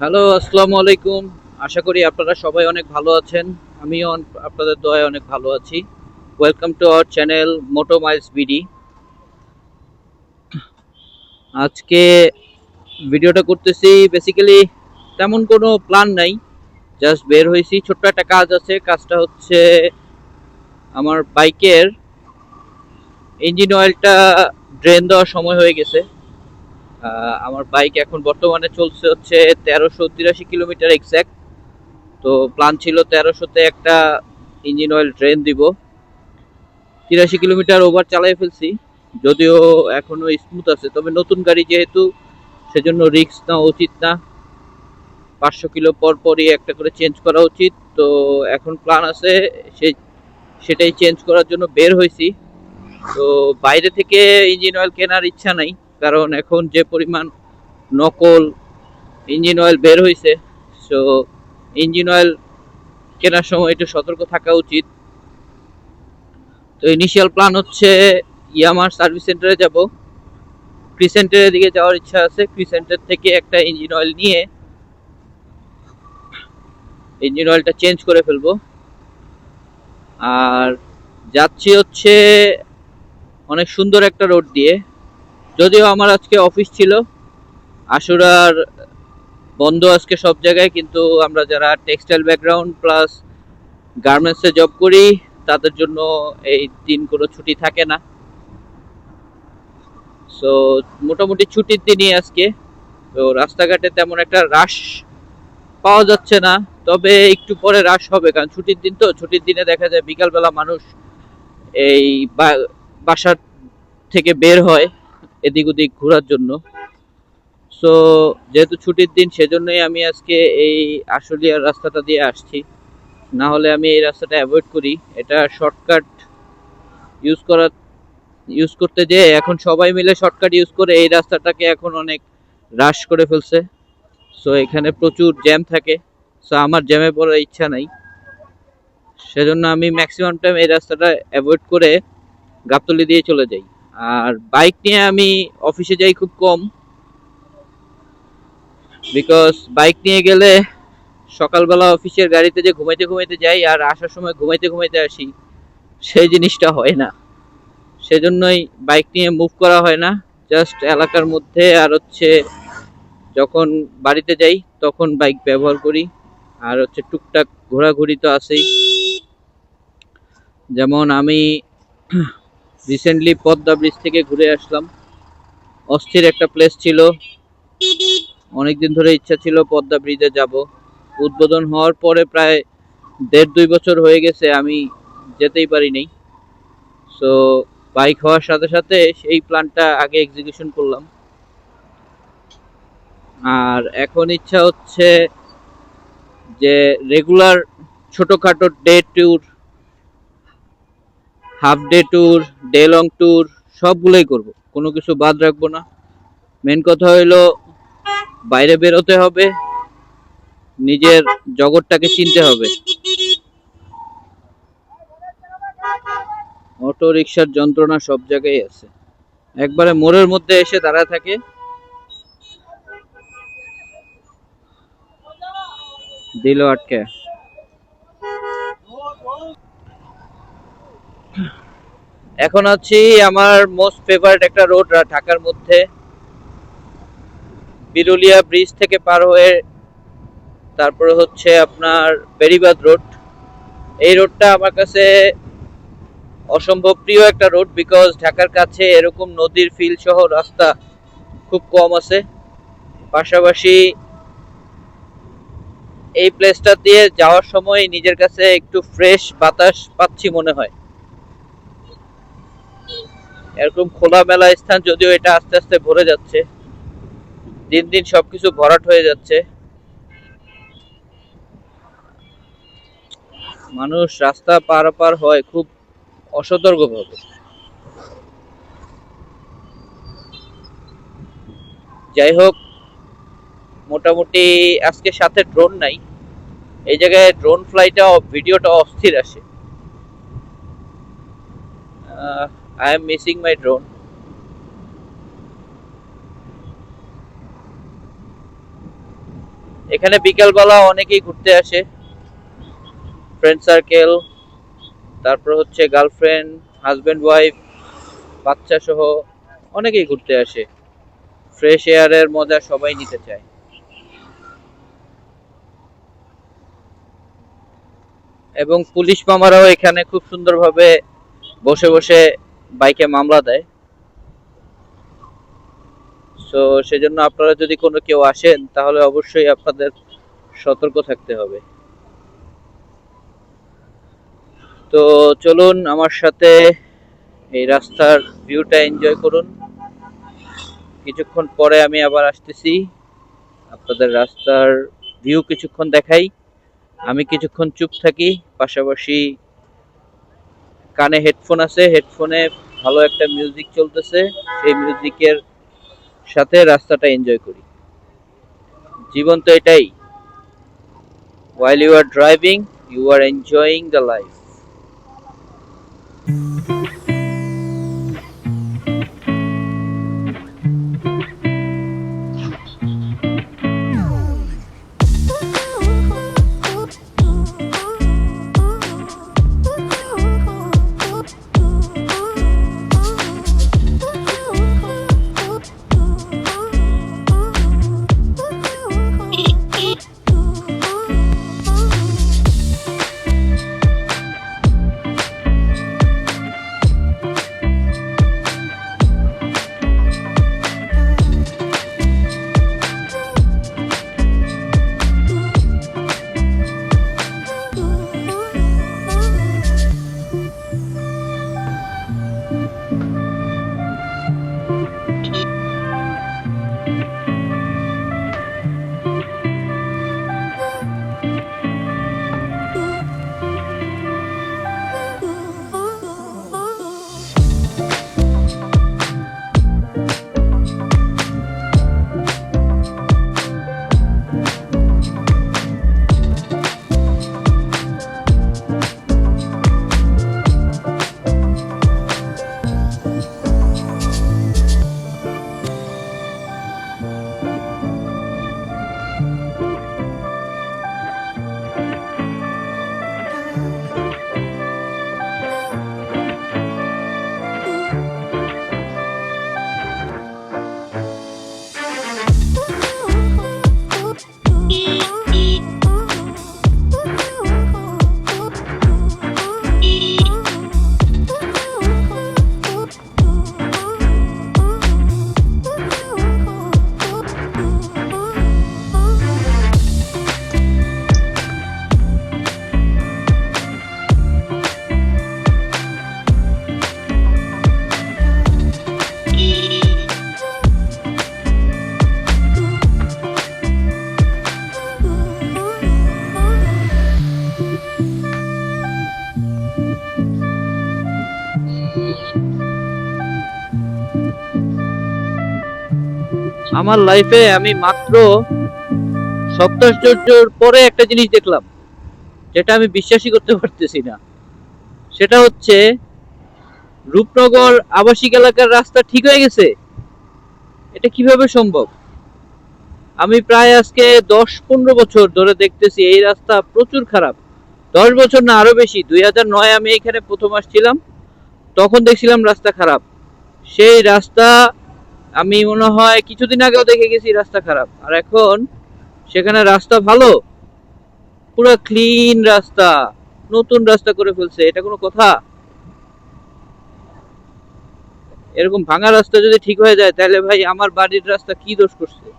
Hello, আসসালামু আলাইকুম। আশা করি আপনারা সবাই অনেক ভালো আছেন। আমিও আপনাদের দয়ায় অনেক ভালো আছি। Welcome to our channel Moto Miles BD আজকে ভিডিওটা করতেছি বেসিক্যালি তেমন কোনো প্ল্যান নাই। জাস্ট বের হয়েছি, ছোট্ট একটা কাজ আছে। কাজটা হচ্ছে আমার বাইকের ইঞ্জিন অয়েলটা ড্রেন দেওয়ার সময় হয়ে গেছে। আমার বাইক এখন বর্তমানে চলছে হচ্ছে তেরোশো তিরাশি কিলোমিটার এক্স্যাক্ট তো প্ল্যান ছিল তেরোশোতে একটা ইঞ্জিন অয়েল ড্রেন দিব। তিরাশি কিলোমিটার ওভার চালাই ফেলছি। যদিও এখনও স্মুথ আছে। তবে নতুন গাড়ি যেহেতু, সেজন্য রিস্ক নেওয়া উচিত না। পাঁচশো কিলো পর পরই একটা করে চেঞ্জ করা উচিত। তো এখন প্ল্যান আছে, সে, সেটাই চেঞ্জ করার জন্য বের হয়েছি। তো বাইরে থেকে ইঞ্জিন অয়েল কেনার ইচ্ছা নাই। কারণ এখন যে পরিমাণ নকল ইঞ্জিন অয়েল বের হয়েছে সো ইঞ্জিন অয়েল কেনার সময় একটু সতর্ক থাকা উচিত। তো ইনিশিয়াল প্ল্যান হচ্ছে ইয়ামার সার্ভিস সেন্টারে যাব। ক্রিসেন্টারের দিকে যাওয়ার ইচ্ছা আছে। ক্রিসেন্টার থেকে একটা ইঞ্জিন অয়েল নিয়ে ইঞ্জিন অয়েলটা চেঞ্জ করে ফেলব। আর যাচ্ছি হচ্ছে অনেক সুন্দর একটা রোড দিয়ে। যদিও আমার আজকে অফিস ছিল, আশুরার বন্ধ আজকে সব জায়গায়, কিন্তু আমরা যারা টেক্সটাইল ব্যাকগ্রাউন্ড প্লাস গার্মেন্টসে জব করি, তাদের জন্য এই দিন কোনো ছুটি থাকে না। সো মোটামুটি ছুটির দিনই আজকে। তো রাস্তাঘাটে তেমন একটা রাশ পাওয়া যাচ্ছে না, তবে একটু পরে রাশ হবে, কারণ ছুটির দিন তো, ছুটির দিনে দেখা যায় বিকালবেলা মানুষ এই বাসার থেকে বের হয়। এদিক ওদিক ঘোরার জন্য। সো যেহেতু ছুটির দিন, সেজন্যই আমি আজকে এই আশুলিয়ার রাস্তাটা দিয়ে আসছি। না হলে আমি এই রাস্তাটা অ্যাভয়েড করি। এটা শর্টকাট ইউজ করা ইউজ করতে যে এখন সবাই মিলে শর্টকাট ইউজ করে এই রাস্তাটাকে এখন অনেক রাশ করে ফেলছে। সো এখানে প্রচুর জ্যাম থাকে। সো আমার জ্যামে পড়ার ইচ্ছা নাই। সেজন্য আমি ম্যাক্সিমাম টাইম এই রাস্তাটা অ্যাভয়েড করে গাবতলি দিয়ে চলে যাই। আর বাইক নিয়ে আমি অফিসে যাই খুব কম বিকজ বাইক নিয়ে গেলে সকালবেলা অফিসের গাড়িতে যে ঘুমাইতে ঘুমাইতে যাই আর আসার সময় ঘুমাইতে ঘুমাইতে আসি, সেই জিনিসটা হয় না। সেজন্যই বাইক নিয়ে মুভ করা হয় না। জাস্ট এলাকার মধ্যে আর হচ্ছে যখন বাড়িতে যাই তখন বাইক ব্যবহার করি। আর হচ্ছে টুকটাক ঘোরাঘুরি তো আছেই। যেমন আমি রিসেন্টলি পদ্মা ব্রিজ থেকে ঘুরে আসলাম। অস্থির একটা প্লেস ছিল। অনেকদিন ধরে ইচ্ছা ছিল পদ্মা ব্রিজে যাব। উদ্বোধন হওয়ার পরে প্রায় দেড় দুই বছর হয়ে গেছে, আমি যেতেই পারিনি। সো বাইক হওয়ার সাথে সাথে সেই প্ল্যানটা আগে এক্সিকিউশন করলাম। আর এখন ইচ্ছা হচ্ছে যে রেগুলার ছোটোখাটো day tour half day tour, day long tour, সবগুলোই করব। কোনো কিছু বাদ রাখব না। মেন কথা হইল, বাইরে বেরোতে হবে। নিজের জগৎটাকে চিনতে হবে। অটো রিক্সার যন্ত্রণা সব জায়গায় আছে। একবারে মোড়ের মধ্যে এসে দাঁড়ায় থাকে। দিল আটকে। এখন আছি আমার মোস্ট ফেভারিট একটা রোড ঢাকার মধ্যে। বিরুলিয়া ব্রিজ থেকে পার হয়ে তারপরে হচ্ছে আপনার বেরিবাদ রোড এই রোডটা আমার কাছে অসম্ভব প্রিয় একটা রোড বিকজ ঢাকার কাছে এরকম নদীর ফিল সহ রাস্তা খুব কম আছে। পাশাপাশি এই প্লেসটা দিয়ে যাওয়ার সময় নিজের কাছে একটু ফ্রেশ বাতাস পাচ্ছি মনে হয়। এরকম খোলামেলা স্থান যদিও এটা আস্তে আস্তে ভরে যাচ্ছে। দিন দিন সবকিছু ভরাট হয়ে যাচ্ছে। মানুষ রাস্তা পারাপার হয় খুব অসতর্কভাবে। যাই হোক, মোটামুটি আজকে সাথে ড্রোন নাই। এই জায়গায় ড্রোন ফ্লাইটা ভিডিওটা অস্থির আসে। I am missing my drone এখানে বিকেল বিকালবেলা অনেকেই ঘুরতে আসে। ফ্রেন্ড সার্কেল তারপর হচ্ছে গার্লফ্রেন্ড হাজব্যান্ড ওয়াইফ বাচ্চা সহ অনেকেই ঘুরতে আসে। ফ্রেশ এয়ারের মজা সবাই নিতে চায়। এবং পুলিশ মামারাও এখানে খুব সুন্দরভাবে বসে বসে বাইকে মামলা দেয়। সো সেজন্য আপনারা যদি কোনো কেউ আসেন, তাহলে অবশ্যই আপনাদের সতর্ক থাকতে হবে। তো চলুন আমার সাথে এই রাস্তার ভিউটা এনজয় করুন। কিছুক্ষণ পরে আমি আবার আসতেছি। আপনাদের রাস্তার ভিউ কিছুক্ষণ দেখাই। আমি কিছুক্ষণ চুপ থাকি, পাশাপাশি কানে হেডফোন আছে হেডফোনে ভালো একটা মিউজিক চলতেছে, সেই মিউজিকের সাথে রাস্তাটা এনজয় করি। জীবন তো এটাই। While you are driving you are enjoying the life আমার লাইফে আমি মাত্র সপ্তাহচর্যর পরে একটা জিনিস দেখলাম, যেটা আমি বিশ্বাসই করতে পারতেছি না। সেটা হচ্ছে, রূপনগর আবাসিক এলাকার রাস্তা ঠিক হয়ে গেছে? এটা কীভাবে সম্ভব? আমি প্রায় আজকে দশ পনেরো বছর ধরে দেখতেছি এই রাস্তা প্রচুর খারাপ। দশ বছর না, আরও বেশি। দুই হাজার নয় আমি এখানে প্রথম আসছিলাম। তখন দেখছিলাম রাস্তা খারাপ। সেই রাস্তা আমি মনে হয় কিছুদিন আগেও দেখে গেছি রাস্তা খারাপ। আর এখন সেখানে রাস্তা ভালো। পুরো ক্লিন রাস্তা। নতুন রাস্তা করে ফেলছে। এটা কোনো কথা? এরকম ভাঙা রাস্তা যদি ঠিক হয়ে যায়, তাহলে ভাই আমার বাড়ির রাস্তা কি দোষ করছে?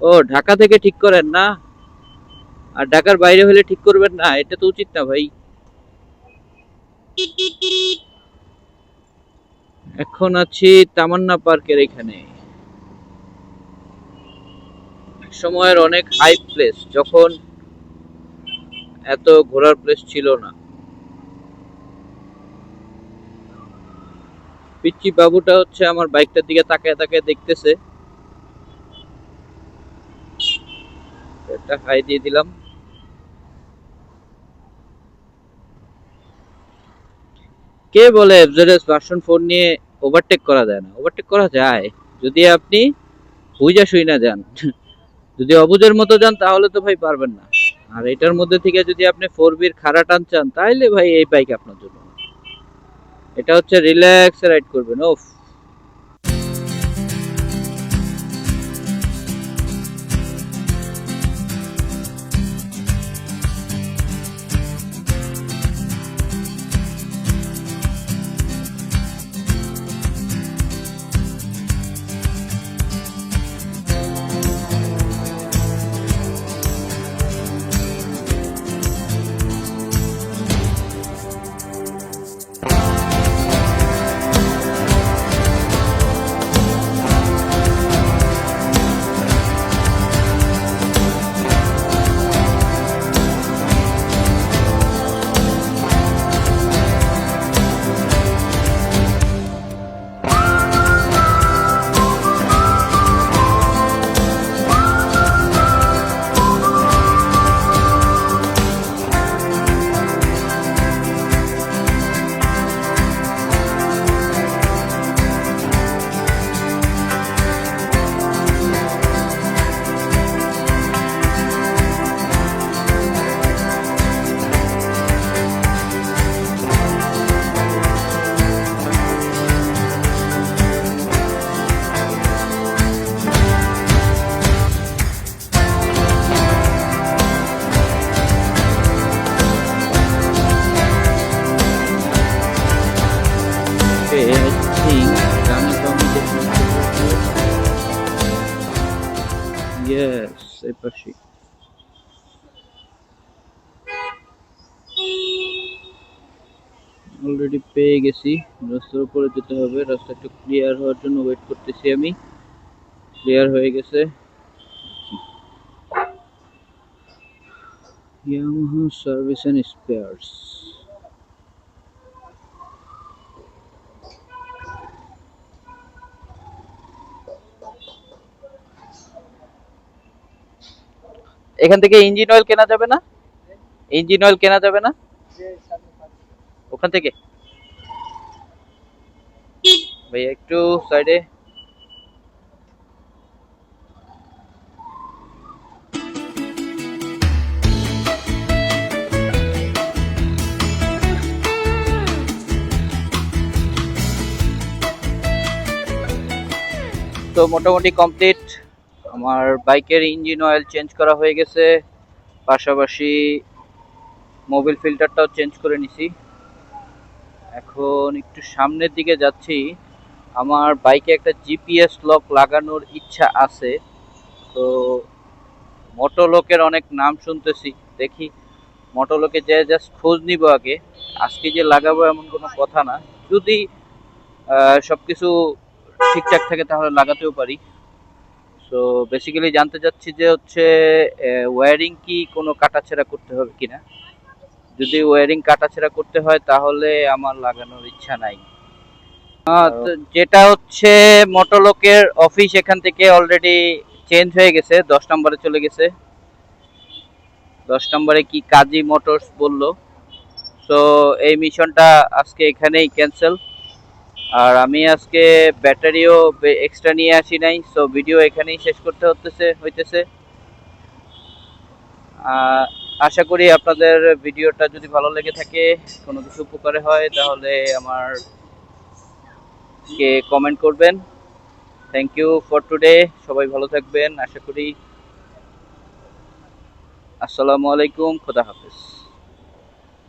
ও, ঢাকা থেকে ঠিক করেন না? আর ঢাকার বাইরে হলে ঠিক করবেন না? এটা তো উচিত না ভাই। এখন আছি তামান্না পার্কের এখানে। এক সময়ের অনেক হাই প্লেস যখন এত ঘোরার প্লেস ছিল না। পিচ্চি বাবুটা হচ্ছে আমার বাইকটার দিকে তাকায় তাকায় দেখতেছে। একটা হাই দিয়ে দিলাম। কে বলে এফজেডএস ভার্সন ফোর নিয়ে ওভারটেক করা যায় না। ওভারটেক করা যায় যদি আপনি বুঝা শুই না যান। যদি অবুজের মতো যান, তাহলে তো ভাই পারবেন না। আর এটার মধ্যে থেকে যদি আপনি ফোর বির খাড়া টান চান তাহলে ভাই এই বাইক আপনার জন্য। এটা হচ্ছে রিল্যাক্স রাইড করবেন ওফ পেয়ে গেছি। রাস্তার উপরে যেতে হবে। রাস্তা একটু ক্লিয়ার হওয়ার জন্য ওয়েট করতেছি আমি। ক্লিয়ার হয়ে গেছে। Service and Spares এখান থেকে ইঞ্জিন অয়েল কেনা যাবে না? ইঞ্জিন অয়েল কেনা যাবে না? ওখান থেকে? ভাইয়া একটু সাইডে তো মোটামুটি কমপ্লিট আমার বাইকের ইঞ্জিন অয়েল চেঞ্জ করা হয়ে গেছে। পাশাপাশি মোবিল ফিল্টারটাও চেঞ্জ করে নিছি। এখন একটু সামনের দিকে যাচ্ছি। আমার বাইকে একটা জিপিএস লক লাগানোর ইচ্ছা আছে। তো মোটোলোকের অনেক নাম শুনতেছি, দেখি মোটোলোকে যে জাস্ট খোঁজ নিব আগে। আজকে যে লাগাবো এমন কোনো কথা না। যদি সব কিছু ঠিকঠাক থাকে তাহলে লাগাতেও পারি। সো বেসিক্যালি জানতে চাচ্ছি যে হচ্ছে ওয়্যারিং কি কোনো কাটাছেঁড়া করতে হবে কিনা? যদি ওয়্যারিং কাটাছেঁড়া করতে হয় তাহলে আমার লাগানোর ইচ্ছা নাই। যেটা হচ্ছে মোটোলোকের অফিস এখান থেকে অলরেডি চেঞ্জ হয়ে গেছে দশ নম্বরে চলে গেছে। দশ নম্বরে কি কাজী মোটরস বলল। সো এই মিশনটা আজকে এখানেই ক্যান্সেল আর আমি আজকে ব্যাটারিও এক্সট্রা নিয়ে আসি নাই সো ভিডিও এখানেই শেষ করতে হতেছে হইতেছে। আশা করি আপনাদের ভিডিওটা যদি ভালো লেগে থাকে কোনো কিছু উপকারে হয় তাহলে আমার কে কমেন্ট করবেন। থ্যাংক ইউ ফর টুডে সবাই ভালো থাকবেন। আশা করি। আসসালামু আলাইকুম। খোদা হাফেজ।